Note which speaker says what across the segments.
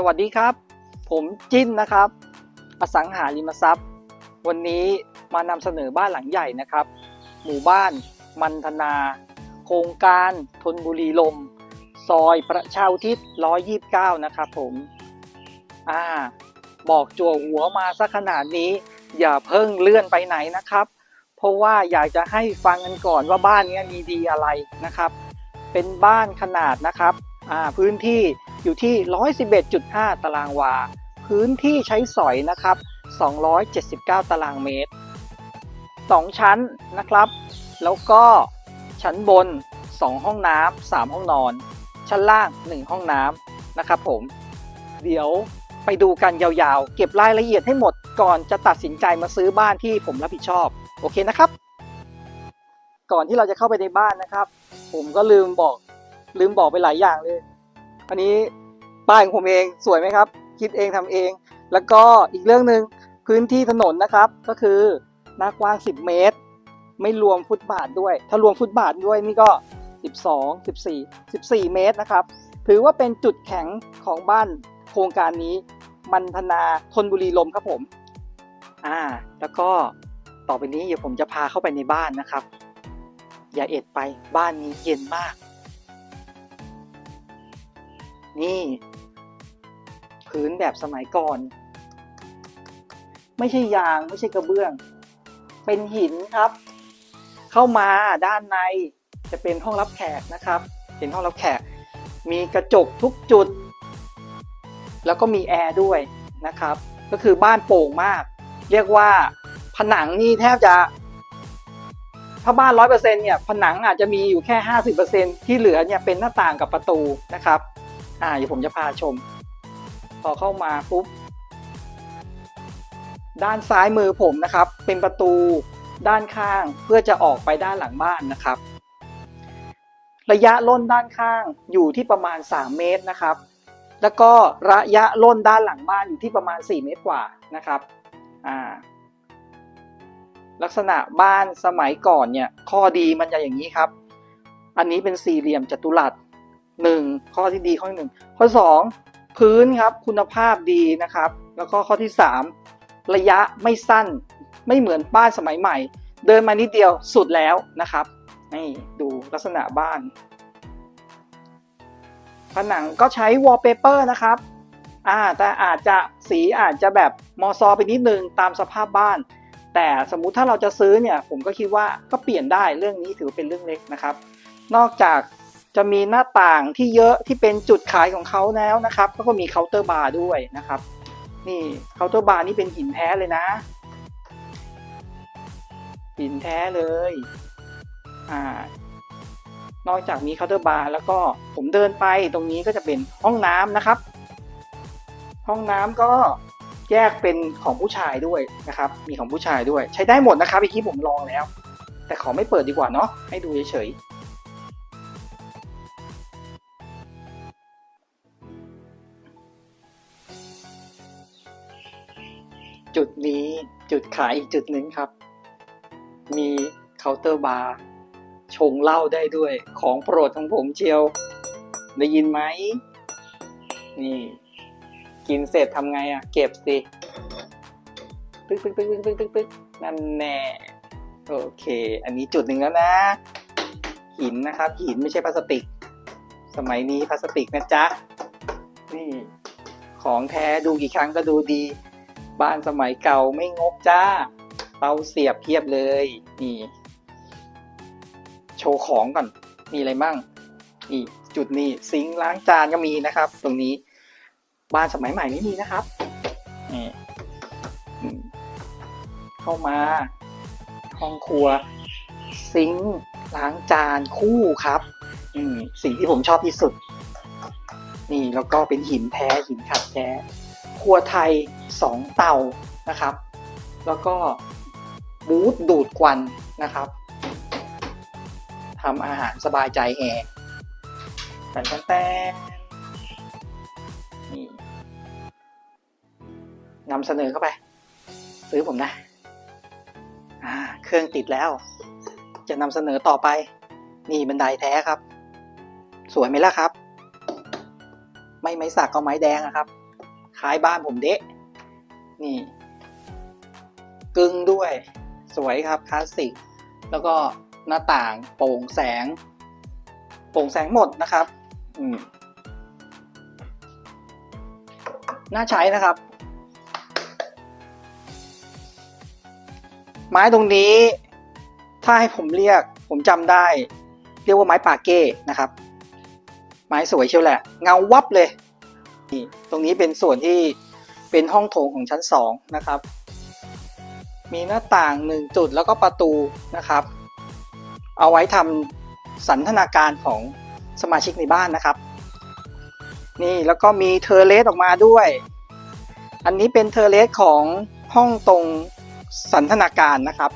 Speaker 1: สวัสดีครับ ผมจิ้นนะครับ อสังหาริมทรัพย์ วันนี้มานำเสนอบ้านหลังใหญ่นะครับ หมู่บ้าน มันธนา โครงการทนบุรีลม ซอยประชาอุทิศ129 นะครับผม อ่า บอกจั่วหัวมาสักขนาดนี้ อย่าเพิ่งเลื่อนไปไหนนะครับ เพราะว่าอยากจะให้ฟังกันก่อนว่าบ้านนี้มีดีอะไรนะครับ เป็นบ้านขนาดนะครับ อ่า พื้นที่ อยู่ที่ 111.5 ตารางวา พื้นที่ใช้สอยนะครับ 279 ตารางเมตร 2 ชั้นนะครับ แล้วก็ชั้นบน 2 ห้องน้ำ3ห้องนอน ชั้นล่าง 1 ห้องน้ำนะครับผม เดี๋ยวไปดูกันยาวๆ เก็บรายละเอียดให้หมดก่อนจะตัดสินใจมาซื้อบ้านที่ผมรับผิดชอบ โอเคนะครับ ก่อนที่เราจะเข้าไปในบ้านนะครับ ผมก็ลืมบอกลืมบอกไปหลายอย่างเลย อันนี้ป้ายของผมเองสวยไหมครับ คิดเองทำเอง แล้วก็อีกเรื่องหนึ่งพื้นที่ถนนนะครับ ก็คือหน้ากว้าง 10 เมตร ไม่รวมฟุตบาทด้วย ถ้ารวมฟุตบาทด้วยนี่ก็ 12 14 14 เมตรนะครับ ถือว่าเป็นจุดแข็งของบ้านโครงการนี้ มันธนาทนบุรีลมครับผม อ่า แล้วก็ต่อไปนี้เดี๋ยวผมจะพาเข้าไปในบ้านนะครับ อย่าเอ็ดไปบ้านนี้เย็นมาก นี่พื้นแบบสมัยก่อน ไม่ใช่ยางไม่ใช่กระเบื้อง เป็นหินครับ เข้ามาด้านในจะเป็นห้องรับแขกนะครับ เป็นห้องรับแขก มีกระจกทุกจุด แล้วก็มีแอร์ด้วยนะครับ ก็คือบ้านโปร่งมาก เรียกว่าผนังนี่แทบจะ ถ้าบ้านร้อยเปอร์เซ็นเนี่ยผนังอาจจะมีอยู่แค่ห้าสิบเปอร์เซ็นที่เหลือเนี่ยเป็นหน้าต่างกับประตูนะครับ อ่าเดี๋ยวผมจะพาชม พอเข้ามาปุ๊บ ด้านซ้ายมือผมนะครับ เป็นประตูด้านข้างเพื่อจะออกไปด้านหลังบ้านนะครับ ระยะล่นด้านข้างอยู่ที่ประมาณ 3 เมตรนะครับ แล้วก็ระยะล่นด้านหลังบ้านอยู่ที่ประมาณ 4 เมตรกว่านะครับอ่าลักษณะบ้านสมัยก่อนเนี่ยข้อดีมันจะอย่างนี้ครับ อันนี้เป็นสี่เหลี่ยมจัตุรัส หนึ่งข้อที่ดีข้อที่หนึ่งข้อสองพื้นครับคุณภาพดีนะครับ แล้วก็ข้อที่สามระยะไม่สั้นไม่เหมือนบ้านสมัยใหม่ เดินมานิดเดียวสุดแล้วนะครับนี่ดูลักษณะบ้าน ผนังก็ใช้วอลเปเปอร์นะครับอ่าแต่อาจจะสีอาจจะแบบมอซอไปนิดนึงตามสภาพบ้าน แต่สมมุติถ้าเราจะซื้อเนี่ย ผมก็คิดว่าก็เปลี่ยนได้เรื่องนี้ถือเป็นเรื่องเล็กนะครับ นอกจาก จะมีหน้าต่างที่เยอะที่เป็นจุดขายของเขาแล้วนะครับก็มีเคาน์เตอร์บาร์ด้วยนะครับ นี่เคาน์เตอร์บาร์นี่เป็นหินแท้เลยนะ หินแท้เลยอ่านอกจากมีเคาน์เตอร์บาร์แล้วก็ผมเดินไปตรงนี้ก็จะเป็นห้องน้ำนะครับ ห้องน้ำก็แยกเป็นของผู้ชายด้วยนะครับ มีของผู้ชายด้วย ใช้ได้หมดนะครับอีกที่ผมลองแล้ว แต่ขอไม่เปิดดีกว่าเนาะให้ดูเฉยๆ จุดนี้จุดขายอีกจุดหนึ่งครับ มีเคาน์เตอร์บาร์ชงเหล้าได้ด้วย ของโปรดของผมเชียว ได้ยินไหม นี่ กินเสร็จทำไงอะ เก็บสิ ตึ๊กตึ๊กตึ๊กตึ๊กตึ๊กตึ๊กตึ๊กนั่นแน่โอเค อันนี้จุดหนึ่งแล้วนะ หินนะครับ หินไม่ใช่พลาสติก สมัยนี้พลาสติกนะจ๊ะ นี่ ของแท้ดูกี่ครั้งก็ดูดี บ้านสมัยเก่าไม่งกจ้า เตาเสียบเพียบเลย นี่ โชว์ของก่อน มีอะไรมั่ง นี่ จุดนี้ซิงล้างจานก็มีนะครับ ตรงนี้ บ้านสมัยใหม่ไม่มีนะครับ นี่เข้ามา ห้องครัว ซิงล้างจานคู่ครับ อืมสิ่งที่ผมชอบที่สุด นี่แล้วก็เป็นหินแท้หินขัดแท้ รัวไทยสองเตานะครับ แล้วก็บูธดูดควันนะครับทำอาหารสบายใจแฮแตนแตนนี่นำเสนอเข้าไป ซื้อผมนะเครื่องติดแล้ว จะนำเสนอต่อไป นี่บันไดแท้ครับ สวยไหมล่ะครับ ไม่ไม้สักก็ไม้แดงอะครับ คล้ายบ้านผมเดะนี่ กึ่งด้วย สวยครับคลาสสิก แล้วก็หน้าต่างโปร่งแสง โปร่งแสงหมดนะครับ อืมน่าใช้นะครับ ไม้ตรงนี้ ถ้าให้ผมเรียก ผมจำได้ เรียกว่าไม้ปาเก้นะครับ ไม้สวยเชียวแหละ เงาวับเลย นี่ตรงนี้เป็นส่วนที่เป็นห้องโถงของชั้นสองนะครับ มีหน้าต่างหนึ่งจุดแล้วก็ประตูนะครับ เอาไว้ทำสันทนาการของสมาชิกในบ้านนะครับ นี่แล้วก็มีเทอร์เลสออกมาด้วย อันนี้เป็นเทอร์เลสของห้องตรงสันทนาการนะครับ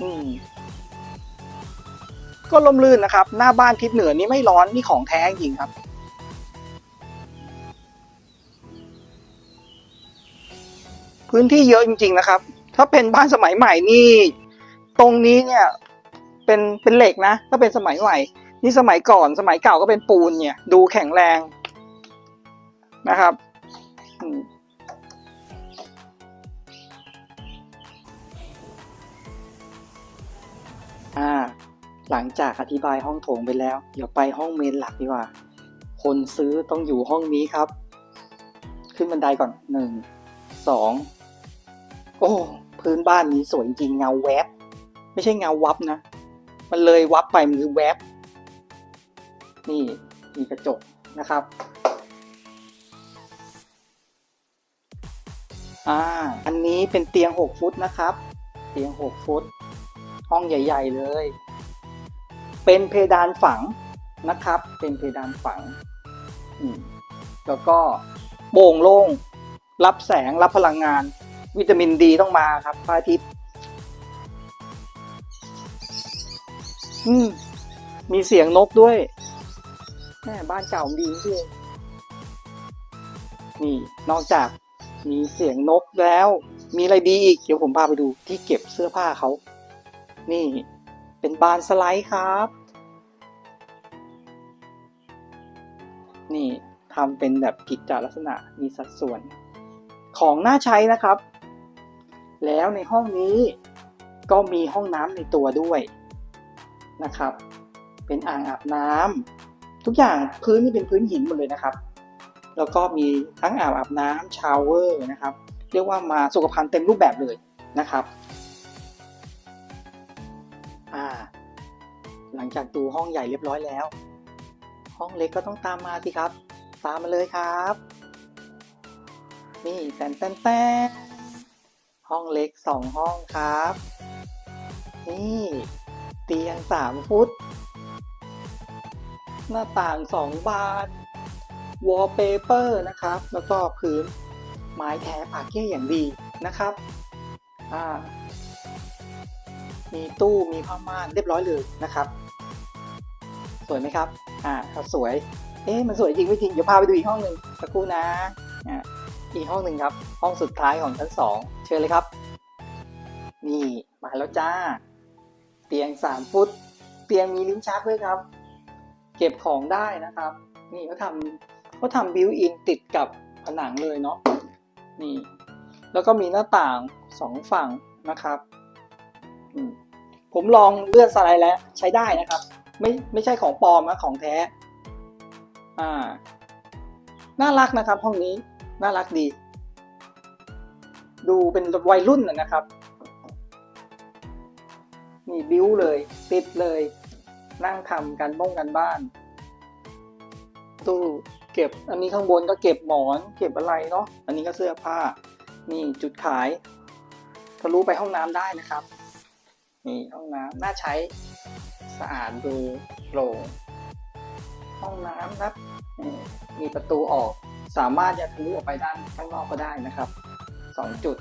Speaker 1: อืม ก็ลมลื่นนะครับ หน้าบ้านทิศเหนือนี่ไม่ร้อนนี่ของแท้จริงครับพื้นที่เยอะจริง ๆ นะครับ ถ้าเป็นบ้านสมัยใหม่นี่ ตรงนี้เนี่ย เป็นเป็นเหล็กนะ ถ้าเป็นสมัยใหม่ นี่สมัยก่อนสมัยเก่าก็เป็นปูนเนี่ย ดูแข็งแรงนะครับ หลังจากอธิบายห้องโถงไปแล้ว เดี๋ยวไปห้องเมนหลักดีกว่า คนซื้อต้องอยู่ห้องนี้ครับ ขึ้นบันไดก่อนหนึ่งสองโอ้ พื้นบ้านนี้สวยจริงเงาแวบ ไม่ใช่เงาวับนะ มันเลยวับไปมันคือแวบ นี่มีกระจกนะครับ อ่า อันนี้เป็นเตียง 6 ฟุตนะครับ เตียง 6 ฟุต ห้องใหญ่ ๆ เลย เป็นเพดานฝังนะครับ เป็นเพดานฝัง แล้วก็โป่งโล่ง รับแสง รับพลังงาน วิตามินดีต้องมาครับพระอาทิตย์มีเสียงนกด้วยแม่บ้านเก่าดีจริงนี่ นอกจากมีเสียงนกแล้ว มีอะไรดีอีก เดี๋ยวผมพาไปดูที่เก็บเสื้อผ้าเขา นี่ เป็นบานสไลด์ครับ นี่ทำเป็นแบบกิจจลักษณะมีสัดส่วน ของน่าใช้นะครับ แล้วในห้องนี้ก็มีห้องน้ำในตัวด้วยนะครับ เป็นอ่างอาบน้ำทุกอย่างพื้นนี่เป็นพื้นหินหมดเลยนะครับ แล้วก็มีทั้งอ่างอาบน้ำชาวเวอร์นะครับ เรียกว่ามาสุขภัณฑ์เต็มรูปแบบเลยนะครับ อ่า หลังจากดูห้องใหญ่เรียบร้อยแล้ว ห้องเล็กก็ต้องตามมาสิครับ ตามมาเลยครับ นี่แตนแตนแตนห้องเล็กสองห้องครับ นี่ เตียงสามฟุต หน้าต่างสองบานวอลเปเปอร์นะครับ แล้วก็พื้นไม้แท้ปาเก้อย่างดีนะครับ อ่า มีตู้มีผ้าม่านเรียบร้อยเลยนะครับ สวยไหมครับ อ่าถ้าสวย เอ๊ะมันสวยจริงไม่จริงเดี๋ยวพาไปดูอีกห้องหนึ่งสักครู่นะอ่าอีกห้องหนึ่งครับ ห้องสุดท้ายของชั้นสองเชิญเลยครับ นี่มาแล้วจ้า เตียงสามฟุต เตียงมีลิ้นชักด้วยครับ เก็บของได้นะครับ นี่เขาทำเขาทำบิวอินติดกับผนังเลยเนาะนี่ แล้วก็มีหน้าต่างสองฝั่งนะครับ อืม ผมลองเลื่อนสไลด์แล้วใช้ได้นะครับ ไม่ไม่ใช่ของปลอมนะของแท้อ่าน่ารักนะครับ ห้องนี้น่ารักดี ดูเป็นวัยรุ่นนะครับนี่บิ้วเลย ติดเลย นั่งทำกันบ้งกันบ้าน ตู้เก็บ อันนี้ข้างบนก็เก็บหมอน เก็บอะไรเนาะอันนี้ก็เสื้อผ้า นี่จุดขายทะลุไปห้องน้ำได้นะครับ นี่ห้องน้ำน่าใช้สะอาดดูโปร่งห้องน้ำครับมีประตูออก สามารถจะทะลุออกไปด้านข้างนอกก็ได้นะครับสองจุด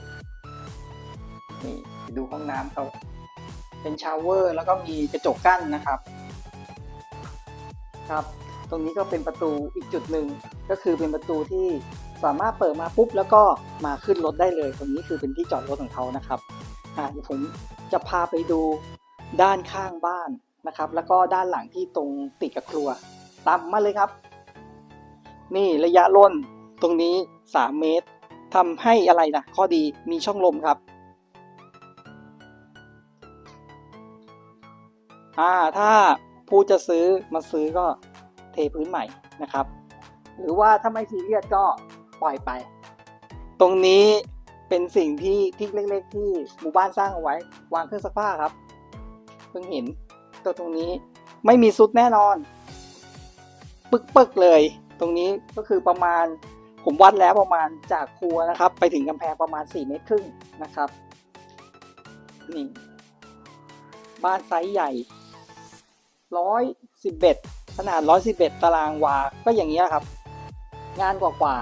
Speaker 1: นี่ดูห้องน้ำเขาเป็นชาวเวอร์ แล้วก็มีกระจกกั้นนะครับ ครับ ตรงนี้ก็เป็นประตูอีกจุดหนึ่งก็คือเป็นประตูที่สามารถเปิดมาปุ๊บแล้วก็มาขึ้นรถได้เลย ตรงนี้คือเป็นที่จอดรถของเขานะครับ อ่าเดี๋ยวผมจะพาไปดูด้านข้างบ้านนะครับ แล้วก็ด้านหลังที่ตรงติดกับครัวต่ำมาเลยครับ นี่ระยะล่นตรงนี้ 3 เมตรทำให้อะไรนะข้อดีมีช่องลมครับอ่าถ้าผู้จะซื้อมาซื้อก็เทพื้นใหม่นะครับ หรือว่าถ้าไม่ซีเรียสก็ปล่อยไป ตรงนี้ เป็นสิ่งที่ที่เล็กๆ ที่หมู่บ้านสร้างเอาไว้ วางเครื่องซักผ้าครับ เพิ่งเห็นตัวตรงนี้ไม่มีซุดแน่นอน ปึกๆเลย ตรงนี้ก็คือประมาณ ผมวัดแล้วประมาณจากครัวนะครับ ไปถึงกำแพงประมาณ 4 เมตรครึ่งนะครับนี่บ้านไซส์ใหญ่ 111 ขนาด 111 ตารางวา ก็อย่างนี้ครับ งานกว่า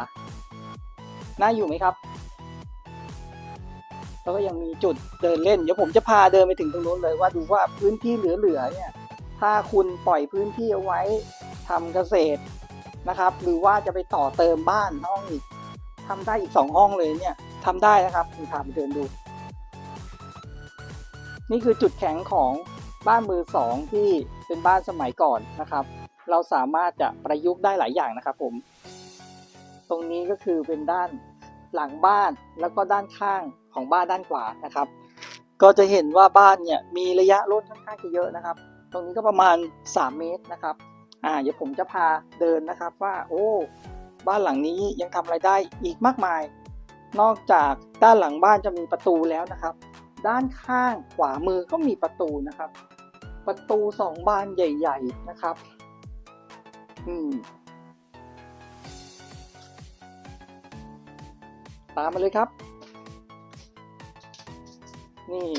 Speaker 1: ๆน่าอยู่ไหมครับ แล้วก็ยังมีจุดเดินเล่น เดี๋ยวผมจะพาเดินไปถึงตรงนู้นเลยว่าดูว่าพื้นที่เหลือๆเนี่ยถ้าคุณปล่อยพื้นที่เอาไว้ทำเกษตรนะครับ หรือว่าจะไปต่อเติมบ้านห้องอีกทำได้อีกสองห้องเลยเนี่ยทำได้นะครับคุณพาไปเดินดู นี่คือจุดแข็งของบ้านมือสองที่เป็นบ้านสมัยก่อนนะครับ เราสามารถจะประยุกต์ได้หลายอย่างนะครับผม ตรงนี้ก็คือเป็นด้าน หลังบ้านแล้วก็ด้านข้างของบ้านด้านขวานะครับ ก็จะเห็นว่าบ้านเนี่ยมีระยะร่นค่อนข้างจะเยอะนะครับ ตรงนี้ก็ประมาณ 3 เมตรนะครับอ่าเดี๋ยวผมจะพาเดินนะครับว่าโอ้บ้านหลังนี้ยังทำอะไรได้อีกมากมาย นอกจากด้านหลังบ้านจะมีประตูแล้วนะครับ ด้านข้างขวามือก็มีประตูนะครับ ประตูสองบานใหญ่ ๆนะครับ อืม ตามมาเลยครับ นี่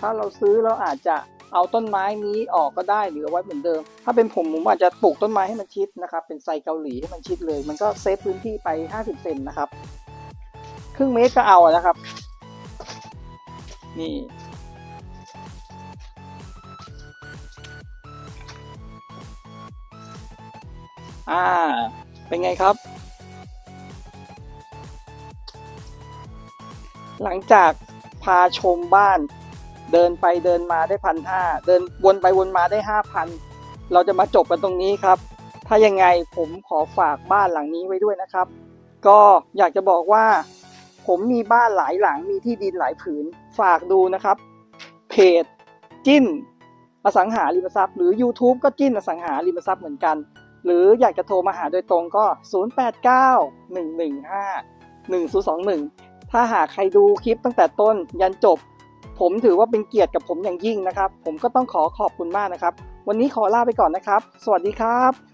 Speaker 1: ถ้าเราซื้อเราอาจจะเอาต้นไม้นี้ออกก็ได้หรือไว้เหมือนเดิม ถ้าเป็นผมผมอาจจะปลูกต้นไม้ให้มันชิดนะครับ เป็นไซเกาหลีให้มันชิดเลย มันก็เซฟพื้นที่ไป 50 เซนนะครับ ครึ่งเมตรก็เอาอะนะครับ นี่อ่า เป็นไงครับ หลังจากพาชมบ้าน เดินไปเดินมาได้พันห้าเดินวนไปวนมาได้ห้าพันเราจะมาจบกันตรงนี้ครับ ถ้ายังไงผมขอฝากบ้านหลังนี้ไว้ด้วยนะครับ ก็อยากจะบอกว่า ผมมีบ้านหลายหลังมีที่ดินหลายผืนฝากดูนะครับ เพจจิ้นอสังหาริมทรัพย์หรือ YouTube ก็จิ้นอสังหาริมทรัพย์เหมือนกัน หรืออยากจะโทรมาหาโดยตรงก็ 0891151021 ถ้าหากใครดูคลิปตั้งแต่ต้นยันจบ ผมถือว่าเป็นเกียรติกับผมอย่างยิ่งนะครับ ผมก็ต้องขอขอบคุณมากนะครับ วันนี้ขอลาไปก่อนนะครับ สวัสดีครับ